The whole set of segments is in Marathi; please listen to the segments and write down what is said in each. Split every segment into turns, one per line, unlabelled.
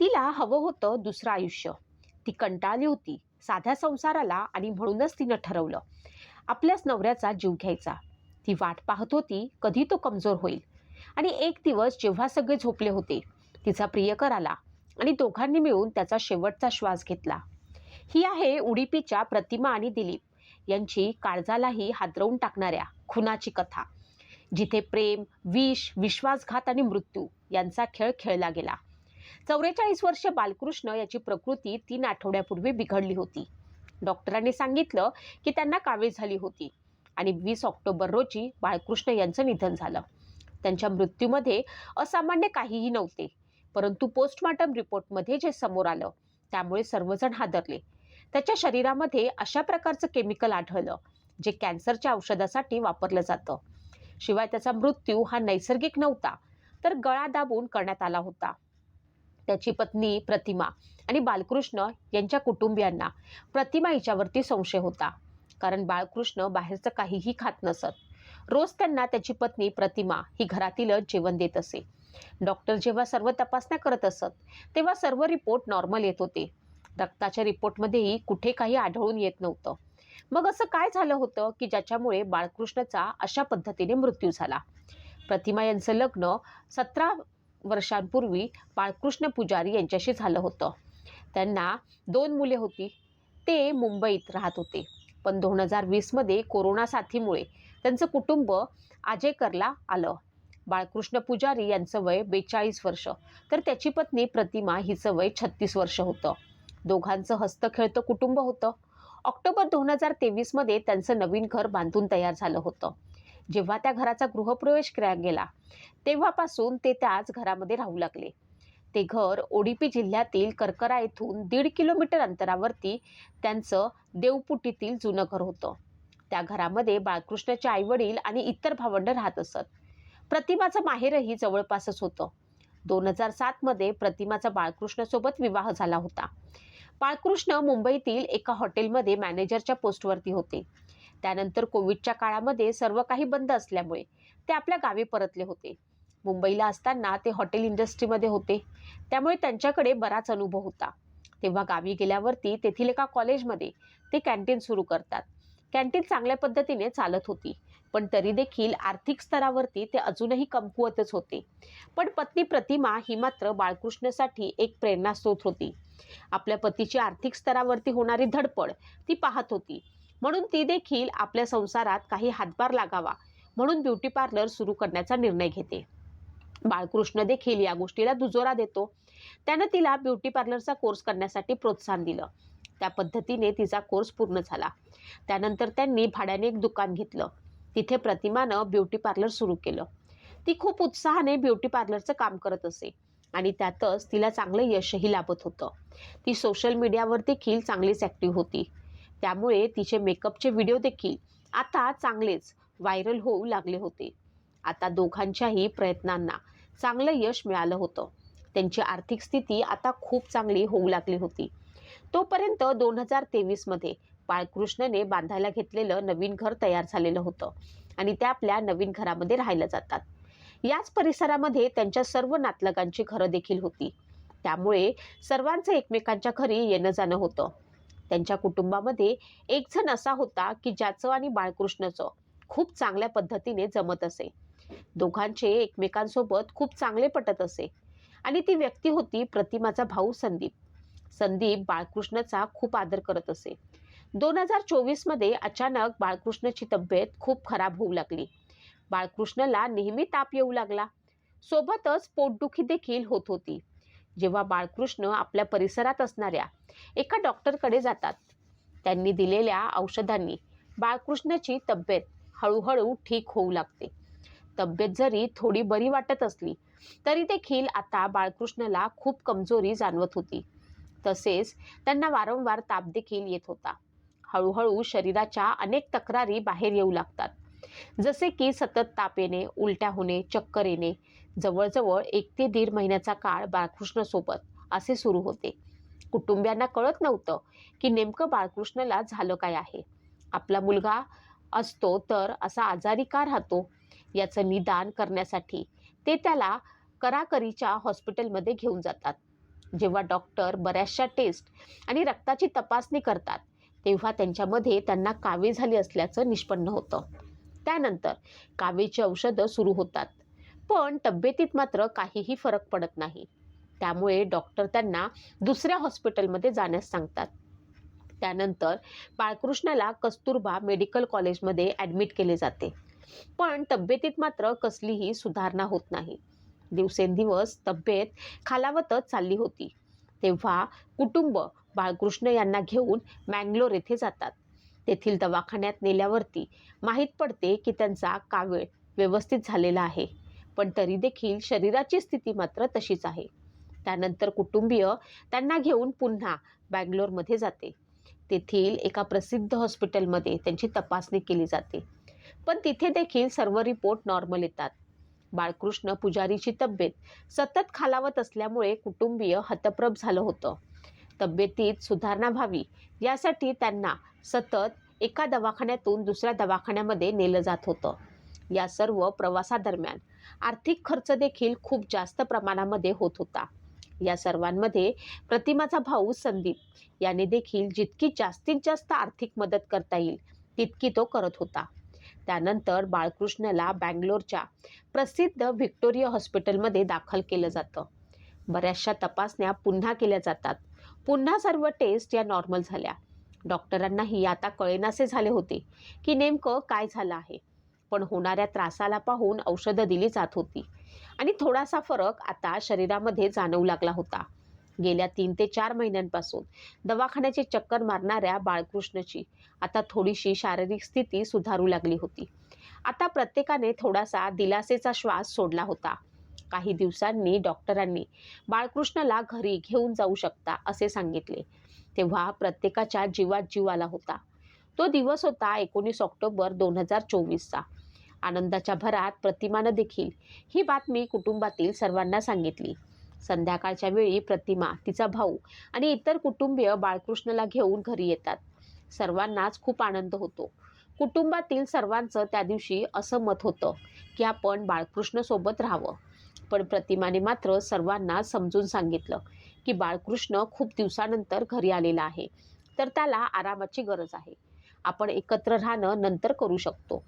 तिला हवं होतं दुसरं आयुष्य. ती कंटाळली होती साध्या संसाराला आणि म्हणूनच तिनं ठरवलं. आपल्याच नवऱ्याचा जीव घ्यायचा. ती वाट पाहत होती कधी तो कमजोर होईल. आणि एक दिवस जेव्हा सगळे झोपले होते तिचा प्रियकर आला आणि दोघांनी मिळून त्याचा शेवटचा श्वास घेतला. ही आहे उडीपीच्या प्रतिमा आणि दिलीप. यांची काळजालाही हादरवून टाकणाऱ्या खुनाची कथा. जिथे प्रेम विष विश्वासघात आणि मृत्यू यांचा खेळ खेळला गेला. चौवेचाळीस वर्ष बालकृष्ण याची प्रकृती तीन आठवड्यापूर्वी बिघडली होती. डॉक्टरांनी सांगितलं की त्यांना कावीळ झाली होती आणि वीस ऑक्टोबर रोजी बाळकृष्ण यांचं निधन झालं. त्यांच्या मृत्यूमध्ये असामान्य काहीही नव्हते परंतु पोस्टमॉर्टम रिपोर्टमध्ये जे समोर आलं त्यामुळे सर्वजण हादरले. त्याच्या शरीरामध्ये अशा प्रकारचं केमिकल आढळलं जे कॅन्सरच्या औषधासाठी वापरलं जातं. शिवाय त्याचा मृत्यू हा नैसर्गिक नव्हता तर गळा दाबून करण्यात आला होता. त्याची पत्नी प्रतिमा आणि बालकृष्ण यांच्या कुटुंबियांना प्रतिमा हिच्यावरती संशय होता. कारण बाळकृष्ण बाहेरचं काहीही खात नसत. रोज त्यांना त्याची पत्नी प्रतिमा ही घरातीलच जेवण देत असे. डॉक्टर जेव्हा सर्व तपासण्या करत असत तेव्हा सर्व रिपोर्ट नॉर्मल येत होते. रक्ताच्या रिपोर्टमध्येही कुठे काही आढळून येत नव्हतं. मग असं काय झालं होतं की ज्याच्यामुळे बाळकृष्णचा अशा पद्धतीने मृत्यू झाला? प्रतिमा यांचं लग्न सतरा वर्षांपूर्वी बाळकृष्ण पुजारी यांच्याशी झालं होतं. त्यांना दोन मुले होती. ते मुंबईत राहत होते. पण दोन हजार वीसमध्ये कोरोना साथीमुळे त्यांचं कुटुंब आजेकरला आलं. बाळकृष्ण पुजारी यांचं वय बेचाळीस वर्ष. तर त्याची पत्नी प्रतिमा हिचं वय छत्तीस वर्ष होतं. दोघांचं हस्तखेळतं कुटुंब होतं. ऑक्टोबर दोन हजार तेवीसमध्ये त्यांचं नवीन घर बांधून तयार झालं होतं. जेव्हा त्या घराचा गृहप्रवेश केला गेला तेव्हापासून ते त्याच घरामध्ये राहू लागले. ते घर ओडिपी जिल्ह्यातील करकरा येथून दीड किलोमीटर अंतरावरती त्यांचं देवपुटीतील जुनं घर होतं. त्या घरामध्ये बाळकृष्णाचे आईवडील आणि इतर भावंड राहत असत. प्रतिमाचं माहेरही जवळपासच होतं. दोन हजार सातमध्ये प्रतिमाचा बाळकृष्णसोबत विवाह झाला होता. बाळकृष्ण मुंबईतील एका हॉटेलमध्ये मॅनेजरच्या पोस्टवरती होते. त्यानंतर कोविडच्या काळामध्ये सर्व काही बंद असल्यामुळे ते आपल्या गावी परतले होते. मुंबईला असताना ते हॉटेल इंडस्ट्रीमध्ये होते. त्यामुळे त्यांच्याकडे बराच अनुभव होता. तेव्हा गावी गेल्यावरती तेथील एका कॉलेजमध्ये ते कॅन्टीन सुरू करतात. कॅन्टीन चांगल्या पद्धतीने चालत होती पण तरी देखील आर्थिक स्तरावरती ते अजूनही कमकुवतच होते. पण पत्नी प्रतिमा ही मात्र बाळकृष्णसाठी एक प्रेरणास्रोत होती. आपल्या पतीची आर्थिक स्तरावरती होणारी धडपड ती पाहत होती. म्हणून ती देखील आपल्या संसारात काही हातभार लागावा म्हणून ब्युटी पार्लर सुरू करण्याचा निर्णय घेते. बाळकृष्ण देखील या गोष्टीला दुजोरा देतो. त्यानं तिला ब्युटी पार्लरचा कोर्स करण्यासाठी प्रोत्साहन दिलं. त्या पद्धतीने तिचा कोर्स पूर्ण झाला. त्यानंतर त्यांनी भाड्याने एक दुकान घेतलं. तिथे प्रतिमानं ब्युटी पार्लर सुरू केलं. ती खूप उत्साहाने ब्युटी पार्लरचं काम करत असे आणि त्यातच तिला चांगलं यशही लाभत होतं. ती सोशल मीडियावर देखील चांगलीच ॲक्टिव्ह होती. त्यामुळे तिचे मेकअपचे व्हिडिओ देखील आता चांगलेच व्हायरल होऊ लागले होते. आता दोघांच्याही प्रयत्नांना चांगलं यश मिळालं होतं. त्यांची आर्थिक स्थिती आता खूप चांगली होऊ लागली होती. तोपर्यंत दोन हजार तेवीसमध्ये बाळकृष्णने बांधायला घेतलेलं नवीन घर तयार झालेलं होतं आणि त्या आपल्या नवीन घरामध्ये राहायला जातात. याच परिसरामध्ये त्यांच्या सर्व नातलगांची घरं देखील होती. त्यामुळे सर्वांचं एकमेकांच्या घरी येणं जाणं होतं. त्यांच्या कुटुंबामध्ये एक जण असा होता की ज्याचं आणि बाळकृष्णाचं खूप चांगल्या पद्धतीने जमत असे. दोघांचे एकमेकांसोबत खूप चांगले पटत असे. आणि ती व्यक्ती होती प्रतिमाचा भाऊ संदीप. संदीप बाळकृष्णाचा खूप आदर करत असे. दोन हजार चोवीसमध्ये अचानक बाळकृष्णाची तब्येत खूप खराब होऊ लागली. बाळकृष्णाला नेहमी ताप येऊ लागला. सोबतच पोटदुखी देखील होत होती. जेव्हा बाळकृष्ण आपल्या परिसरात असणाऱ्या एका डॉक्टरकडे जातात. त्यांनी दिलेल्या औषधांनी बाळकृष्णाची तब्येत हळूहळू ठीक होऊ लागते. तब्येत जरी थोडी बरी वाटत असली तरी देखील आता बाळकृष्णाला खूप कमजोरी जाणवत होती. तसेच त्यांना वारंवार ताप देखील येत होता. हळूहळू शरीराच्या अनेक तक्रारी बाहेर येऊ लागतात. जसे की सतत ताप येणे उलट्या होणे चक्कर येणे जवळजवळ एक ते दीड महिन्याचा काळ बाळकृष्णसोबत असे सुरू होते. कुटुंबियांना कळत नव्हतं की नेमकं बाळकृष्णला झालं काय आहे. आपला मुलगा असतो तर असा आजारी का राहतो? याचं निदान करण्यासाठी ते त्याला कराकरीच्या हॉस्पिटलमध्ये घेऊन जातात. जेव्हा डॉक्टर बऱ्याचशा टेस्ट आणि रक्ताची तपासणी करतात तेव्हा त्यांच्यामध्ये त्यांना कावीळ झाली असल्याचं निष्पन्न होतं. त्यानंतर कावेची औषधं सुरू होतात. पण तब्येतीत मात्र काहीही फरक पडत नाही. त्यामुळे डॉक्टर त्यांना दुसऱ्या हॉस्पिटलमध्ये जाण्यास सांगतात. त्यानंतर बाळकृष्णाला कस्तुरबा मेडिकल कॉलेजमध्ये ॲडमिट केले जाते. पण तब्येतीत मात्र कसलीही सुधारणा होत नाही. दिवसेंदिवस तब्येत खालावतच चालली होती. तेव्हा कुटुंब बाळकृष्ण यांना घेऊन मँगलोर येथे जातात. तेथील दवाखान्यात नेल्यावरती माहीत पडते की त्यांचा कावीळ व्यवस्थित झालेला आहे पण तरी देखील शरीराची स्थिती मात्र तशीच आहे. त्यानंतर कुटुंबीय त्यांना घेऊन पुन्हा बँगलोरमध्ये जाते. तेथील एका प्रसिद्ध हॉस्पिटलमध्ये त्यांची तपासणी केली जाते. पण तिथे देखील सर्व रिपोर्ट नॉर्मल येतात. बाळकृष्ण पुजारीची तब्येत सतत खालावत असल्यामुळे कुटुंबीय हतप्रभ झालं होतं. तब्येतीत सुधारणा व्हावी यासाठी त्यांना सतत एका दवाखान्यातून दुसऱ्या दवाखान्यामध्ये नेलं जात होतं. या सर्व प्रवासादरम्यान आर्थिक खर्च देखील खूप जास्त प्रमाणामध्ये होत होता. या सर्वांमध्ये प्रतिमाचा भाऊ संदीप याने देखील जितकी जास्तीत जास्त आर्थिक मदत करता येईल तितकी तो करत होता. त्यानंतर बाळकृष्णला बँगलोरच्या प्रसिद्ध व्हिक्टोरिया हॉस्पिटलमध्ये दाखल केलं जातं. बऱ्याचशा तपासण्या पुन्हा केल्या जातात. पुन्हा सर्व टेस्ट या नॉर्मल झाल्या. डॉक्टरांनाही आता कळेनासे झाले होते की नेमकं काय झालं आहे. पण होणाऱ्या त्रासाला पाहून औषधं दिली जात होती. आणि थोडासा फरक आता शरीरामध्ये जाणवू लागला होता. गेल्या तीन ते चार महिन्यांपासून दवाखान्याचे चक्कर मारणाऱ्या बाळकृष्णची आता थोडीशी शारीरिक स्थिती सुधारू लागली होती. आता प्रत्येकाने थोडासा दिलासेचा श्वास सोडला होता. काही दिवसांनी डॉक्टरांनी बाळकृष्णला घरी घेऊन जाऊ शकता असे सांगितले. तेव्हा प्रत्येकाच्या जीवात जीव आला होता. तो दिवस होता एकोणीस ऑक्टोबर दोन हजार चोवीसचा. आनंदाच्या भरात प्रतिमानं देखील. ही बातमी कुटुंबातील सर्वांना सांगितली. संध्याकाळच्या वेळी प्रतिमा तिचा भाऊ आणि इतर कुटुंबीय बाळकृष्णला घेऊन घरी येतात. सर्वांनाच खूप आनंद होतो. कुटुंबातील सर्वांचं त्या दिवशी असं मत होतं की आपण बाळकृष्णसोबत राहावं. पण प्रतिमाने मात्र सर्वांना समजून सांगितलं की बाळकृष्ण खूप दिवसानंतर घरी आलेला आहे. तर त्याला आरामाची गरज आहे. आपण एकत्र राहणं नंतर करू शकतो.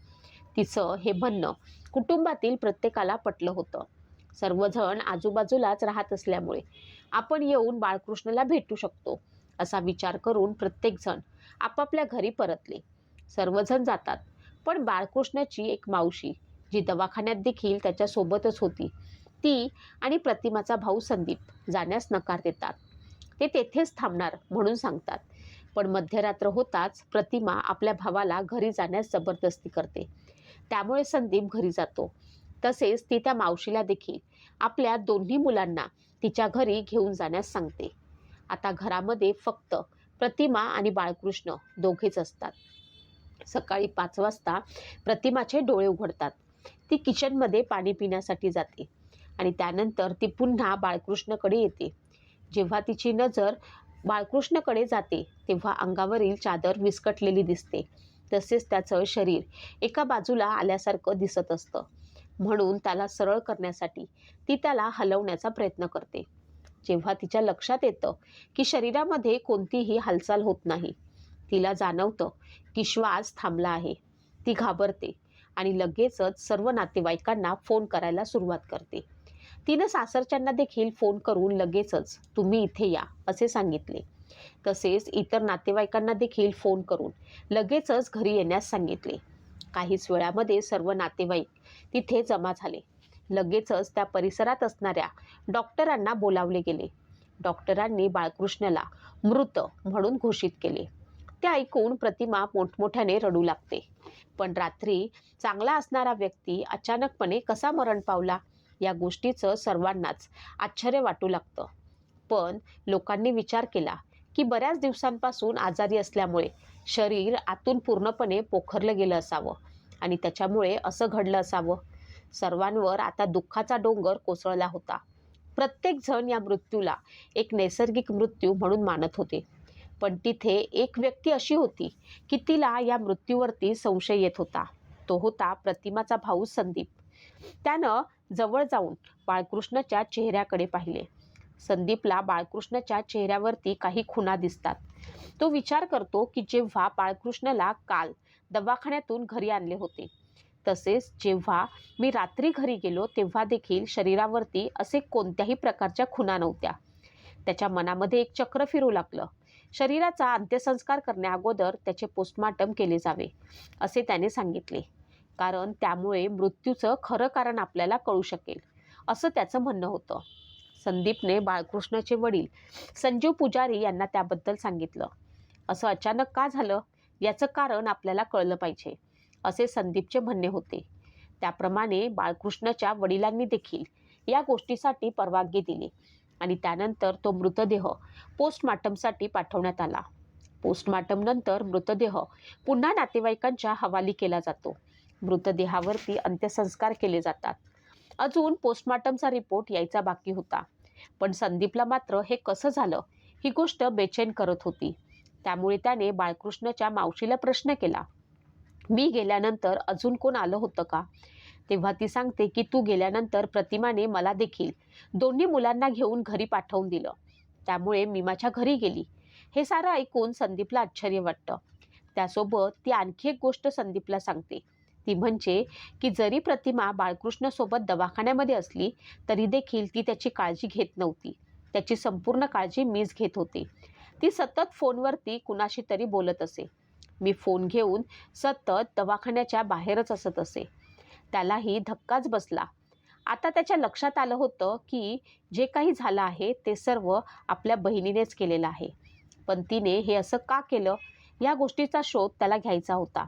तिचं हे म्हणणं कुटुंबातील प्रत्येकाला पटलं होतं. सर्वजण आजूबाजूलाच राहत असल्यामुळे आपण येऊन बाळकृष्णला भेटू शकतो असा विचार करून प्रत्येकजण आपापल्या घरी परतले. सर्वजण जातात. पण बाळकृष्णाची एक मावशी जी दवाखान्यात देखील त्याच्यासोबतच होती ती आणि प्रतिमाचा भाऊ संदीप जाण्यास नकार देतात. ते तेथेच थांबणार म्हणून सांगतात. पण मध्यरात्र होताच प्रतिमा आपल्या भावाला घरी जाण्यास जबरदस्ती करते. त्यामुळे संदीप घरी जातो. तसेच ती त्या मावशीला देखील आपल्या दोन्ही मुलांना तिच्या घरी घेऊन जाण्यास सांगते. आता घरामध्ये फक्त प्रतिमा आणि बाळकृष्ण दोघेच असतात. सकाळी पाच वाजता प्रतिमाचे डोळे उघडतात. ती किचनमध्ये पाणी पिण्यासाठी जाते. आणि त्यानंतर ती पुन्हा बाळकृष्णकडे येते. जेव्हा तिची नजर बाळकृष्णकडे जाते तेव्हा अंगावरील चादर विस्कटलेली दिसते. तसेच त्याचं शरीर एका बाजूला आल्यासारखं दिसत असतं. म्हणून त्याला सरळ करण्यासाठी ती त्याला हलवण्याचा प्रयत्न करते. जेव्हा तिच्या लक्षात येतं की शरीरामध्ये कोणतीही हालचाल होत नाही तिला जाणवतं की श्वास थांबला आहे. ती घाबरते आणि लगेचच सर्व नातेवाईकांना फोन करायला सुरुवात करते. तिनं सासरच्यांना देखील फोन करून लगेचच तुम्ही इथे या असे सांगितले. तसेच इतर नातेवाईकांना देखील फोन करून लगेचच घरी येण्यास सांगितले. काहीच वेळामध्ये सर्व नातेवाईक तिथे जमा झाले. लगेचच त्या परिसरात असणाऱ्या डॉक्टरांना बोलावले गेले. डॉक्टरांनी बाळकृष्णला मृत म्हणून घोषित केले. ते ऐकून प्रतिमा मोठमोठ्याने रडू लागते. पण रात्री चांगला असणारा व्यक्ती अचानकपणे कसा मरण पावला? या गोष्टीचं सर्वांनाच आश्चर्य वाटू लागतं. पण लोकांनी विचार केला की बऱ्याच दिवसांपासून आजारी असल्यामुळे शरीर आतून पूर्णपणे पोखरलं गेलं असावं आणि त्याच्यामुळे असं घडलं असावं. सर्वांवर आता दुःखाचा डोंगर कोसळला होता. प्रत्येकजण या मृत्यूला एक नैसर्गिक मृत्यू म्हणून मानत होते. पण तिथे एक व्यक्ती अशी होती की तिला या मृत्यूवरती संशय येत होता. तो होता प्रतिमाचा भाऊ संदीप. त्यानं जवळ जाऊन बाळकृष्णच्या चेहऱ्याकडे पाहिले. संदीपला बाळकृष्णच्या चेहऱ्यावरती काही खुणा दिसतात. तो विचार करतो की जेव्हा बाळकृष्णला काल दवाखान्यातून घरी आणले होते तसेच जेव्हा मी रात्री घरी गेलो तेव्हा देखील शरीरावरती असे कोणत्याही प्रकारच्या खुणा नव्हत्या. त्याच्या मनामध्ये एक चक्र फिरू लागलं. शरीराचा अंत्यसंस्कार करण्याअगोदर त्याचे पोस्टमार्टम केले जावे असे त्याने सांगितले. कारण त्यामुळे मृत्यूचं खरं कारण आपल्याला कळू शकेल असं त्याचं म्हणणं होतं. संदीपने बाळकृष्णाचे वडील संजीव पुजारी यांना त्याबद्दल सांगितलं. असं अचानक का झालं? याचं कारण आपल्याला कळलं पाहिजे असे संदीपचे म्हणणे होते. त्याप्रमाणे बाळकृष्णाच्या वडिलांनी देखील या गोष्टीसाठी परवानगी दिली आणि त्यानंतर तो मृतदेह पोस्टमार्टमसाठी पाठवण्यात आला. पोस्टमार्टम नंतर मृतदेह पुन्हा नातेवाईकांच्या हवाली केला जातो. मृतदेहावरती अंत्यसंस्कार केले जातात. अजून पोस्टमार्टमचा रिपोर्ट यायचा बाकी होता. पण संदीपला मात्र हे कसं झालं ही गोष्ट बेचैन करत होती. त्यामुळे त्याने बाळकृष्णच्या मावशीला प्रश्न केला मी गेल्यानंतर अजून कोण आलं होतं का? तेव्हा ती सांगते की तू गेल्यानंतर प्रतिमाने मला देखील दोन्ही मुलांना घेऊन घरी पाठवून दिलं. त्यामुळे मी माझ्या घरी गेली. हे सारं ऐकून संदीपला आश्चर्य वाटतं. त्यासोबत ती आणखी एक गोष्ट संदीपला सांगते. ती म्हणजे की जरी प्रतिमा बाळकृष्णसोबत दवाखान्यामध्ये असली तरी देखील ती त्याची काळजी घेत नव्हती. त्याची संपूर्ण काळजी मीच घेत होते. ती सतत फोनवरती कुणाशी तरी बोलत असे. मी फोन घेऊन सतत दवाखान्याच्या बाहेरच असत असे. त्यालाही धक्काच बसला. आता त्याच्या लक्षात आलं होतं की जे काही झालं आहे ते सर्व आपल्या बहिणीनेच केलेलं आहे. पण तिने हे असं का केलं? या गोष्टीचा शोध त्याला घ्यायचा होता.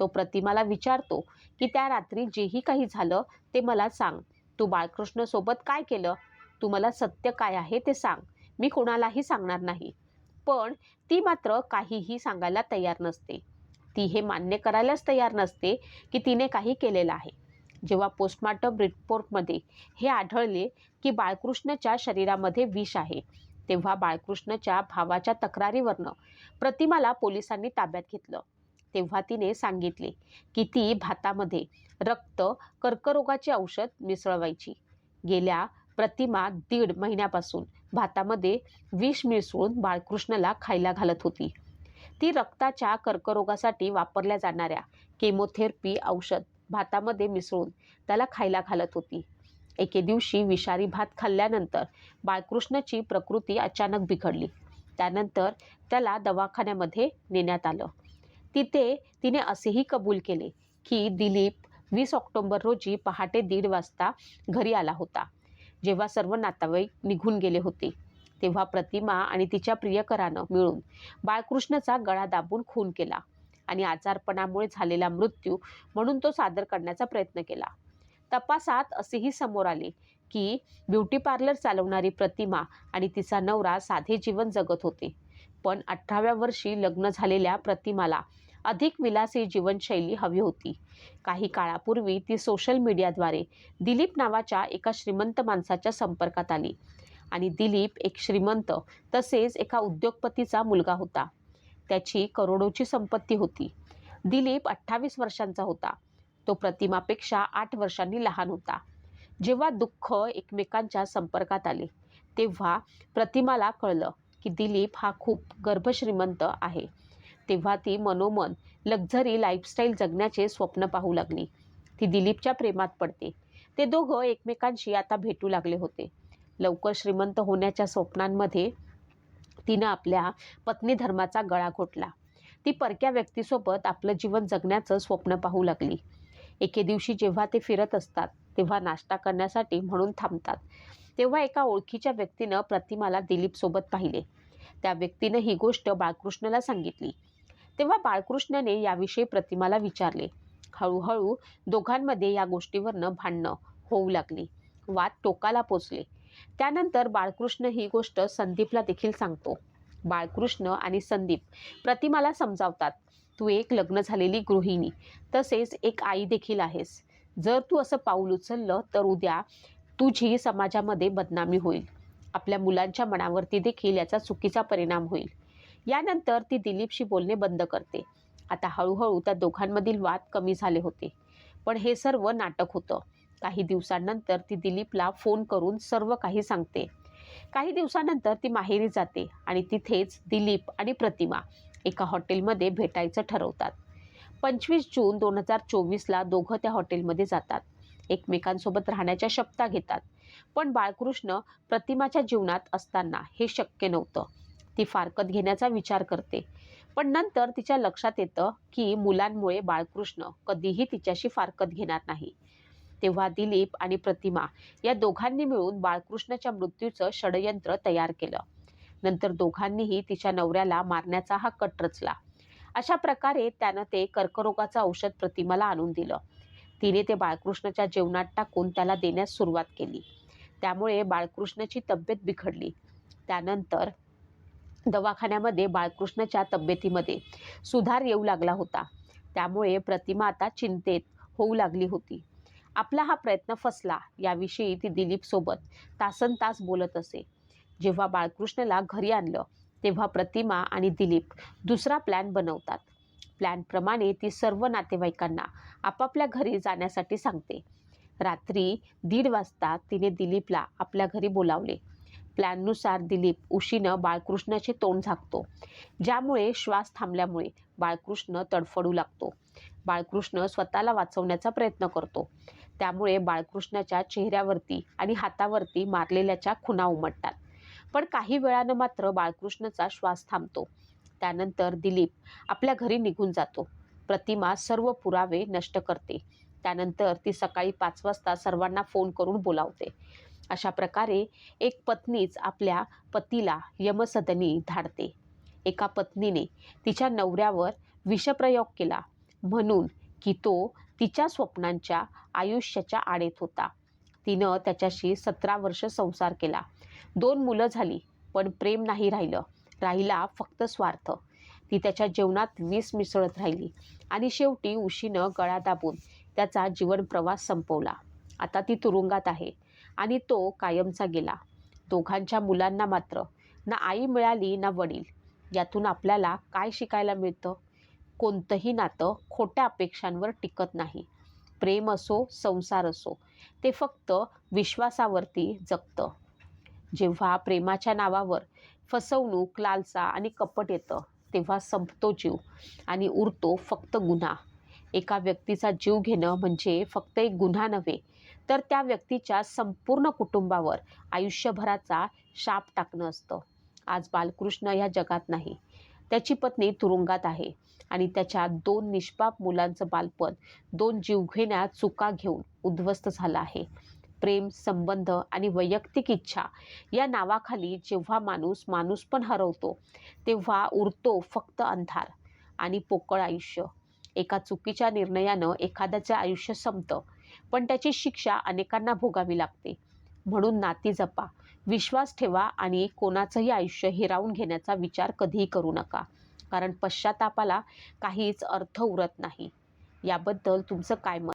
तो प्रतिमाला विचारतो की त्या रात्री जेही काही झालं ते मला सांग. तू बाळकृष्णसोबत काय केलं? तू मला सत्य काय आहे ते सांग. मी कोणालाही सांगणार नाही. पण ती मात्र काहीही सांगायला तयार नसते. ती हे मान्य करायलाच तयार नसते की तिने काही केलेलं आहे. जेव्हा पोस्टमार्टम रिपोर्टमध्ये हे आढळले की बाळकृष्णच्या शरीरामध्ये विष आहे तेव्हा बाळकृष्णच्या भावाच्या तक्रारीवरनं प्रतिमाला पोलिसांनी ताब्यात घेतलं. तेव्हा तिने सांगितले की ती भातामध्ये रक्त कर्करोगाचे औषध मिसळवायची. गेल्या प्रतिमा दीड महिन्यापासून भातामध्ये विष मिसळून बाळकृष्णाला खायला घालत होती. ती रक्ताच्या कर्करोगासाठी वापरल्या जाणाऱ्या केमोथेरपी औषध भातामध्ये मिसळून त्याला खायला घालत होती. एके दिवशी विषारी भात खाल्ल्यानंतर बाळकृष्णाची प्रकृती अचानक बिघडली. त्यानंतर त्याला दवाखान्यामध्ये नेण्यात आलं. तिथे तिने असेही कबूल केले की दिलीप वीस ऑक्टोंबर रोजी पहाटे दीड वाजता घरी आला होता. जेव्हा सर्व नातेवाईक निघून गेले होते तेव्हा प्रतिमा आणि तिच्या प्रियकरानं मिळून बाळकृष्णचा गळा दाबून खून केला आणि आजारपणामुळे झालेला मृत्यू म्हणून तो सादर करण्याचा प्रयत्न केला. तपासात असेही समोर आले की ब्युटी पार्लर चालवणारी प्रतिमा आणि तिचा नवरा साधे जीवन जगत होते. पण अठराव्या वर्षी लग्न झालेल्या प्रतिमाला अधिक विलासी जीवनशैली हवी होती. काही काळापूर्वी ती सोशल मीडियाद्वारे दिलीप नावाच्या एका श्रीमंत माणसाच्या संपर्कात आली आणि दिलीप एक श्रीमंत तसेच एका उद्योगपतीचा मुलगा होता. त्याची करोडोची संपत्ती होती. दिलीप अठ्ठावीस वर्षांचा होता. तो प्रतिमापेक्षा आठ वर्षांनी लहान होता. जेव्हा दुःख एकमेकांच्या संपर्कात आले तेव्हा प्रतिमाला कळलं की दिलीप हा खूप गर्भश्रीमंत आहे. तेव्हा ती मनोमन लक्झरी लाईफस्टाईल जगण्याचे स्वप्न पाहू लागली. ती दिलीपच्या प्रेमात पडते. ते दोघं एकमेकांशी आता भेटू लागले होते. लवकर श्रीमंत होण्याच्या स्वप्नांमध्ये तिनं आपल्या पत्नी धर्माचा गळा घोटला. ती परक्या व्यक्तीसोबत आपलं जीवन जगण्याचं स्वप्न पाहू लागली. एके दिवशी जेव्हा ते फिरत असतात तेव्हा नाश्ता करण्यासाठी म्हणून थांबतात. तेव्हा एका ओळखीच्या व्यक्तीनं प्रतिमाला दिलीपसोबत पाहिले. त्या व्यक्तीनं ही गोष्ट बाळकृष्णाला सांगितली. तेव्हा बाळकृष्णाने याविषयी प्रतिमाला विचारले. हळूहळू दोघांमध्ये या गोष्टीवरनं भांडणं होऊ लागली. वाद टोकाला पोचले. त्यानंतर बाळकृष्ण ही गोष्ट संदीपला देखील सांगतो. बाळकृष्ण आणि संदीप प्रतिमाला समजावतात. तू एक लग्न झालेली गृहिणी. तसेच एक आई देखील आहेस. जर तू असं पाऊल उचललं तर उद्या तुझी समाजामध्ये बदनामी होईल. आपल्या मुलांच्या मनावरती देखील याचा चुकीचा परिणाम होईल. यानंतर ती दिलीपशी बोलणे बंद करते. आता हळूहळू त्या दोघांमधील वाद कमी झाले होते. पण हे सर्व नाटक होतं. काही दिवसांनंतर ती दिलीपला फोन करून सर्व काही सांगते. काही दिवसानंतर ती माहेरी जाते आणि तिथेच दिलीप आणि प्रतिमा एका हॉटेलमध्ये भेटायचं ठरवतात. पंचवीस जून दोन हजार चोवीसला दोघं त्या हॉटेलमध्ये जातात. एकमेकांसोबत राहण्याच्या शपथा घेतात. पण बाळकृष्ण प्रतिमाच्या जीवनात असताना हे शक्य नव्हतं. ती फारकत घेण्याचा विचार करते. पण नंतर तिच्या लक्षात येतं की मुलांमुळे बाळकृष्ण कधीही तिच्याशी फारकत घेणार नाही. तेव्हा दिलीप आणि प्रतिमा या दोघांनी मिळून बाळकृष्णाच्या मृत्यूचं षडयंत्र तयार केलं. नंतर दोघांनीही तिच्या नवऱ्याला मारण्याचा हा कट रचला. अशा प्रकारे त्यानं ते कर्करोगाचं औषध प्रतिमाला आणून दिलं. तिने ते बाळकृष्णाच्या जेवणात टाकून त्याला देण्यास सुरुवात केली. त्यामुळे बाळकृष्णाची तब्येत बिघडली. त्यानंतर दवाखान्यामध्ये बाळकृष्णाच्या तब्येतीमध्ये सुधार येऊ लागला होता. त्यामुळे प्रतिमा आता चिंतेत होऊ लागली होती. आपला हा प्रयत्न फसला याविषयी ती दिलीपसोबत तासन तास बोलत असे. जेव्हा बाळकृष्णला घरी आणलं तेव्हा प्रतिमा आणि दिलीप दुसरा प्लॅन बनवतात. प्लॅनप्रमाणे ती सर्व नातेवाईकांना आपापल्या घरी जाण्यासाठी सांगते. रात्री दीड वाजता तिने दिलीपला आपल्या घरी बोलावले. प्लॅननुसार दिलीप उशीनं बाळकृष्णाचे तोंड झाकतो. ज्यामुळे श्वास थांबल्यामुळे बाळकृष्ण तडफडू लागतो. बाळकृष्ण स्वतःला वाचवण्याचा प्रयत्न करतो. त्यामुळे बाळकृष्णाच्या चेहऱ्यावरती आणि हातावरती मारलेल्याच्या खुणा उमटतात. पण काही वेळानं मात्र बाळकृष्णचा श्वास थांबतो. त्यानंतर दिलीप आपल्या घरी निघून जातो. प्रतिमा सर्व पुरावे नष्ट करते. त्यानंतर ती सकाळी पाच वाजता सर्वांना फोन करून बोलावते. अशा प्रकारे एक पत्नीच आपल्या पतीला यमसदनी धाडते. एका पत्नीने तिच्या नवऱ्यावर विषप्रयोग केला. म्हणून की तो तिच्या स्वप्नांच्या आयुष्याच्या आडेत होता. तिनं त्याच्याशी सतरा वर्ष संसार केला. दोन मुलं झाली पण प्रेम नाही राहिलं. राहिला फक्त स्वार्थ. ती त्याच्या जेवणात वीस मिसळत राहिली. आणि शेवटी उशीनं गळा दाबून त्याचा जीवन प्रवास संपवला. आता ती तुरुंगात आहे आणि तो कायमचा गेला. दोघांच्या मुलांना मात्र ना आई मिळाली ना वडील. यातून आपल्याला काय शिकायला मिळतं? कोणतंही नातं खोट्या अपेक्षांवर टिकत नाही. प्रेम असो संसार असो ते फक्त विश्वासावरती जगतं. जेव्हा प्रेमाच्या नावावर फसवणूक लालसा आणि कपट येतं तेव्हा संपतो जीव आणि उरतो फक्त गुन्हा. एका व्यक्तीचा जीव घेणं म्हणजे फक्त एक गुन्हा नव्हे तर त्या व्यक्तीच्या संपूर्ण कुटुंबावर आयुष्यभराचा शाप टाकणं असतं. आज बालकृष्ण या जगात नाही. त्याची पत्नी तुरुंगात आहे आणि त्याच्या दोन निष्पाप मुलांचं बालपण दोन जीवघेण्या चुका घेऊन उद्ध्वस्त झालं आहे. प्रेम संबंध आणि वैयक्तिक इच्छा या नावाखाली जेव्हा माणूस माणूस पण हरवतो तेव्हा उरतो फक्त अंधार आणि पोकळ आयुष्य. एका चुकीच्या निर्णयानं एखाद्याचं आयुष्य संपतं पण त्याची शिक्षा अनेकांना भोगावी लागते. म्हणून नाती जपा विश्वास ठेवा आणि कोणाचंही आयुष्य हिरावून घेण्याचा विचार कधीही करू नका कारण पश्चातापाला काहीच अर्थ उरत नाही. याबद्दल तुमचं काय मत?